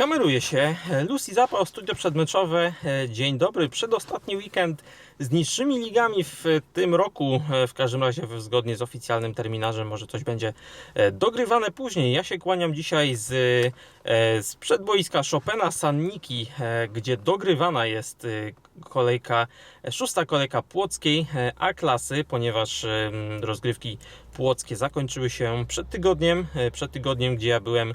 Kameruje się. Lucy Zapał, studio przedmeczowe. Dzień dobry. Przedostatni weekend z niższymi ligami w tym roku. W każdym razie zgodnie z oficjalnym terminarzem może coś będzie dogrywane później. Ja się kłaniam dzisiaj z, z przedboiska Chopina Sanniki, gdzie dogrywana jest kolejka, szósta kolejka Płockiej A klasy, ponieważ rozgrywki płockie zakończyły się przed tygodniem, e, przed tygodniem, gdzie ja byłem e,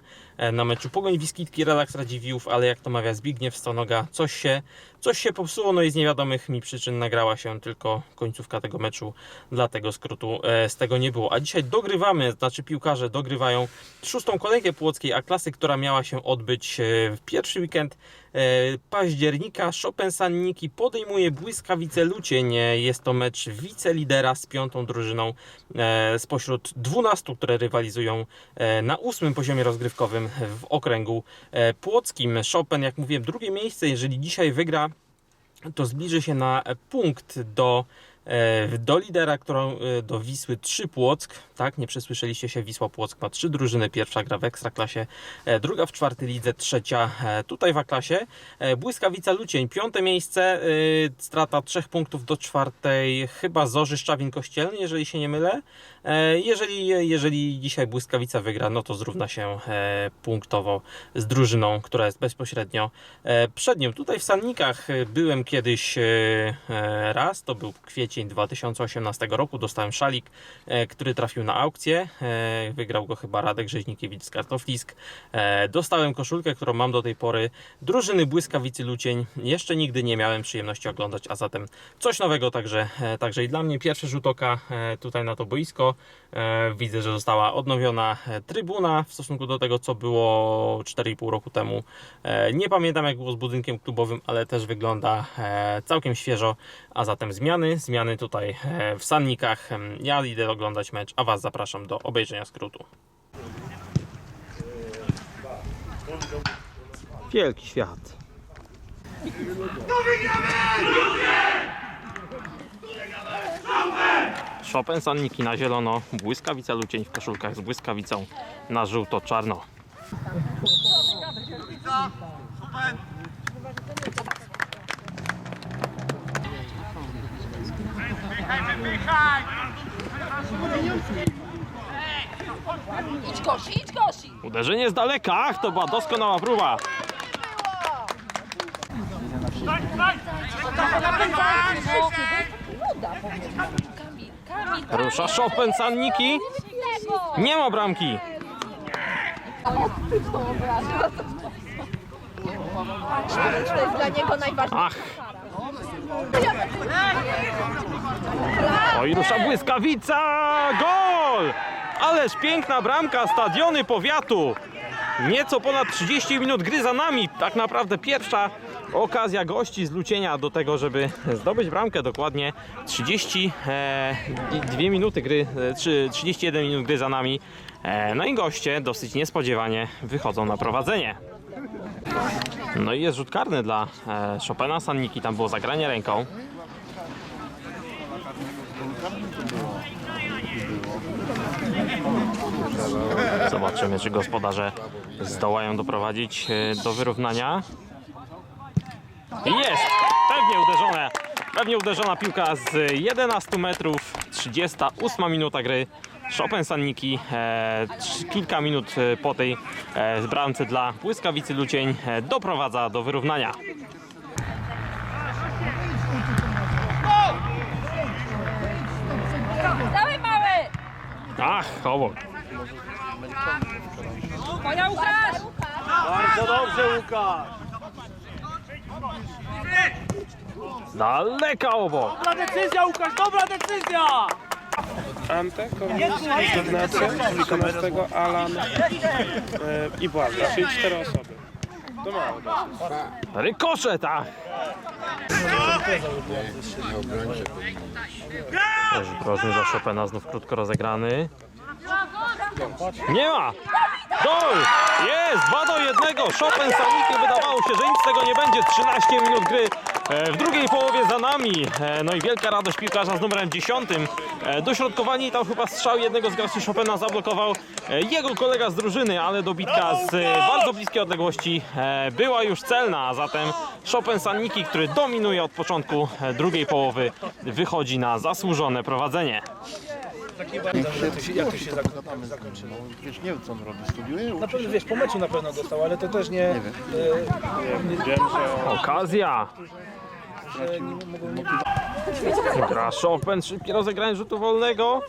na meczu Pogoń Wiskitki, Relaks Radziwiłów, ale jak to mawia Zbigniew Stonoga, coś się, coś się popsuło, no i z niewiadomych mi przyczyn nagrała się tylko końcówka tego meczu, dlatego skrótu e, z tego nie było. A dzisiaj dogrywamy, znaczy piłkarze dogrywają szóstą kolejkę Płockiej A klasy, która miała się odbyć e, w pierwszy weekend e, października. Chopin Sanniki podejmuje Błyskawice Lucień. E, Jest to mecz wicelidera z piątą drużyną e, spośród 12, które rywalizują e, na ósmym poziomie rozgrywkowym w okręgu e, płockim. Chopin, jak mówiłem, drugie miejsce. Jeżeli dzisiaj wygra, to zbliży się na punkt do, e, do lidera, którą e, do Wisły 3 Płock. Tak, nie przesłyszeliście się, Wisła Płock ma trzy drużyny. Pierwsza gra w Ekstraklasie, e, druga w czwartej lidze, trzecia e, tutaj w A-klasie. E, Błyskawica Lucień, piąte miejsce, e, strata trzech punktów do czwartej, chyba Zorzy Szczawin Kościelny, jeżeli się nie mylę. E, Jeżeli, jeżeli dzisiaj Błyskawica wygra, no to zrówna się e, punktowo z drużyną, która jest bezpośrednio e, przed nią. Tutaj w Sannikach e, byłem kiedyś e, e, raz, to był kwiecień 2018 roku, dostałem szalik, e, który trafił na aukcję, e, wygrał go chyba Radek Rzeźnikiewicz z Kartoflisk. E, Dostałem koszulkę, którą mam do tej pory, drużyny Błyskawicy Lucień, jeszcze nigdy nie miałem przyjemności oglądać, a zatem coś nowego także, także i dla mnie. Pierwszy rzut oka tutaj na to boisko, Widzę, że została odnowiona trybuna w stosunku do tego, co było 4,5 roku temu. Nie pamiętam, jak było z budynkiem klubowym, ale też wygląda całkiem świeżo. A zatem zmiany, zmiany tutaj e, w Sannikach. Ja idę oglądać mecz, a Was zapraszam do obejrzenia skrótu. Wielki świat. Chopin Sanniki na zielono, błyskawica Lucień w koszulkach z błyskawicą na żółto-czarno. Idź Gosi, idź Gosi! Uderzenie z daleka, ach, to była doskonała próba. Rusza Chopin Sanniki, nie ma bramki. to jest dla niego najważniejsze. Ach. Oj, rusza błyskawica, gol! Ależ piękna bramka, stadiony powiatu. Nieco ponad 30 minut gry za nami. Tak naprawdę pierwsza okazja gości z Lucienia do tego, żeby zdobyć bramkę. Dokładnie 32 minuty gry, e, trzy- 31 minut gry za nami. E, No i goście dosyć niespodziewanie wychodzą na prowadzenie. No i jest rzut karny dla e, Chopina Sanniki, tam było zagranie ręką. Zobaczymy, czy gospodarze zdołają doprowadzić e, do wyrównania. Jest! Pewnie uderzone. Pewnie uderzona piłka z 11 metrów. 38 minuta gry. Chopin Sanniki e, kilka minut e, po tej e, bramce dla Błyskawicy Lucień e, doprowadza do wyrównania. Dawaj mały! Ach, obok. Moja Łukasz! Bardzo dobrze, Łukasz! Daleka obok. Dobra decyzja, Łukasz, dobra decyzja! Antek, Ignacy, 14, Alan e, i Błażej, czyli cztery osoby. To mało dosyć. Rykoszet. Też groźny dla Chopina, znów krótko rozegrany. Nie ma! Gol! Jest! 2 do 1! Chopin Sanniki wydawało się, że nic z tego nie będzie. 13 minut gry w drugiej połowie za nami. E, No i wielka radość piłkarza z numerem 10. E, Dośrodkowanie tam chyba strzał jednego z graczy Chopina zablokował e, jego kolega z drużyny, ale dobitka z e, bardzo bliskiej odległości e, była już celna. A zatem Chopin Sanniki, który dominuje od początku e, drugiej połowy, wychodzi na zasłużone prowadzenie. Jak to się zak- zakończyło? Wiesz, nie wiem co on robi, studiuje? Na pewno, wiesz, po meczu na pewno dostał, ale to też nie... Okazja. Gra Chopin, szybkie rozegranie rzutu wolnego.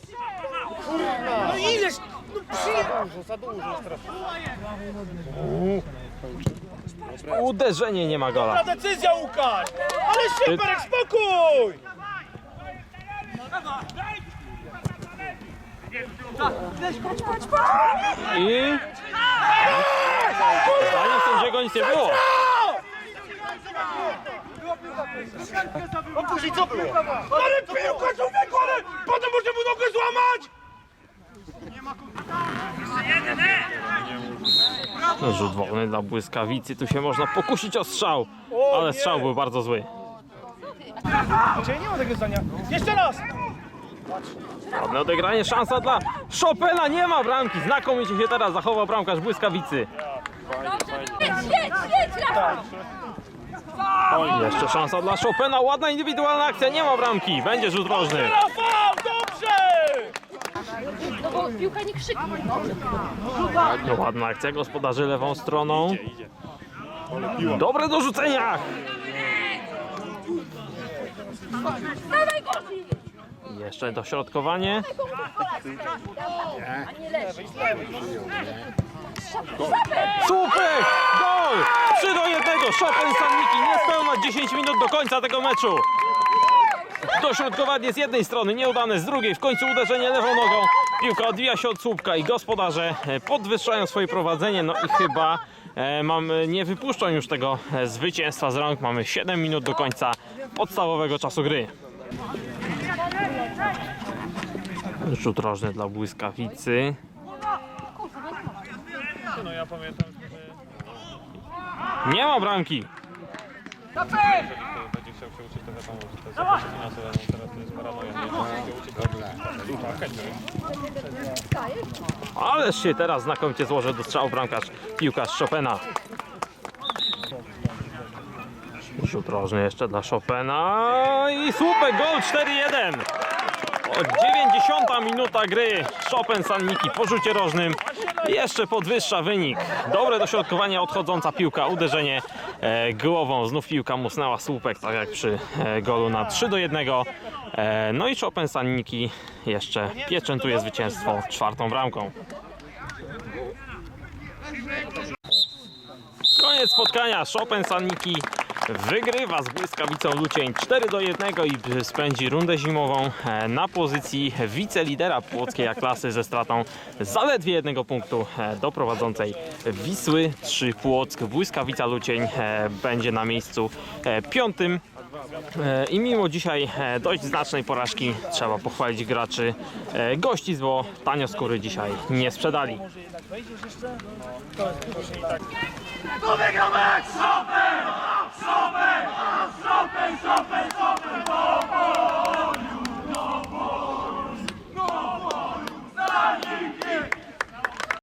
No. Uderzenie nie ma gola. Ta decyzja, Łukasz! Ale Szyperek, spokój! I... Zdaniem sędziego nic nie było. Ale piłka, człowieku, ale potem może mu nogę złamać! Rzut wolny dla błyskawicy. Tu się można pokusić o strzał. Ale strzał był bardzo zły. Czyli nie ma tego zdania. Jeszcze raz! Ładne odegranie, szansa dla Chopina. Nie ma bramki. Znakomicie się teraz zachował bramkarz błyskawicy. Jedź, jedź, jedź, Rafał! Jeszcze szansa dla Chopina. Ładna indywidualna akcja. Nie ma bramki. Będzie rzut rożny. Rafał, dobrze! No bo piłka nie krzyknie. No, ładna akcja gospodarzy lewą stroną. Dobre do rzucenia. Dawaj Gosi! Jeszcze dośrodkowanie. Super! Gol! 3 do 1. Chopin Sanniki niespełna 10 minut do końca tego meczu. Dośrodkowanie z jednej strony nieudane, z drugiej w końcu uderzenie lewą nogą. Piłka odbija się od słupka i gospodarze e, podwyższają swoje prowadzenie. No i chyba e, mamy, nie wypuszczą już tego e, zwycięstwa z rąk. Mamy 7 minut do końca podstawowego czasu gry. Rzut rożny dla błyskawicy. No ja pamiętam, Nie ma bramki. będzie chciał się uczyć, to wiadomo, że to jest zakres finansowe, no teraz to jest paranoja, nie? Się uczyć, Ależ się teraz znakomicie złoży do strzału bramkarz piłkarz Chopina. Rzut rożny jeszcze dla Chopina i słupek gol 4-1. O 90 minuta gry Chopin Sanniki po rzucie rożnym jeszcze podwyższa wynik. Dobre dośrodkowanie, odchodząca piłka, uderzenie e, głową. Znów piłka musnęła słupek, tak jak przy e, golu na 3 do 1. E, no i Chopin Sanniki jeszcze pieczętuje zwycięstwo czwartą bramką. Koniec spotkania. Chopin Sanniki wygrywa z błyskawicą Lucień 4 do 1 i spędzi rundę zimową e, na pozycji wicelidera płockiej klasy ze stratą zaledwie jednego punktu e, do prowadzącej Wisły 3 Płock. Błyskawica Lucień e, będzie na miejscu piątym. I mimo dzisiaj dość znacznej porażki trzeba pochwalić graczy gości, bo tanio skóry dzisiaj nie sprzedali. To wygrał mecz! Chopin, Chopin, Chopin!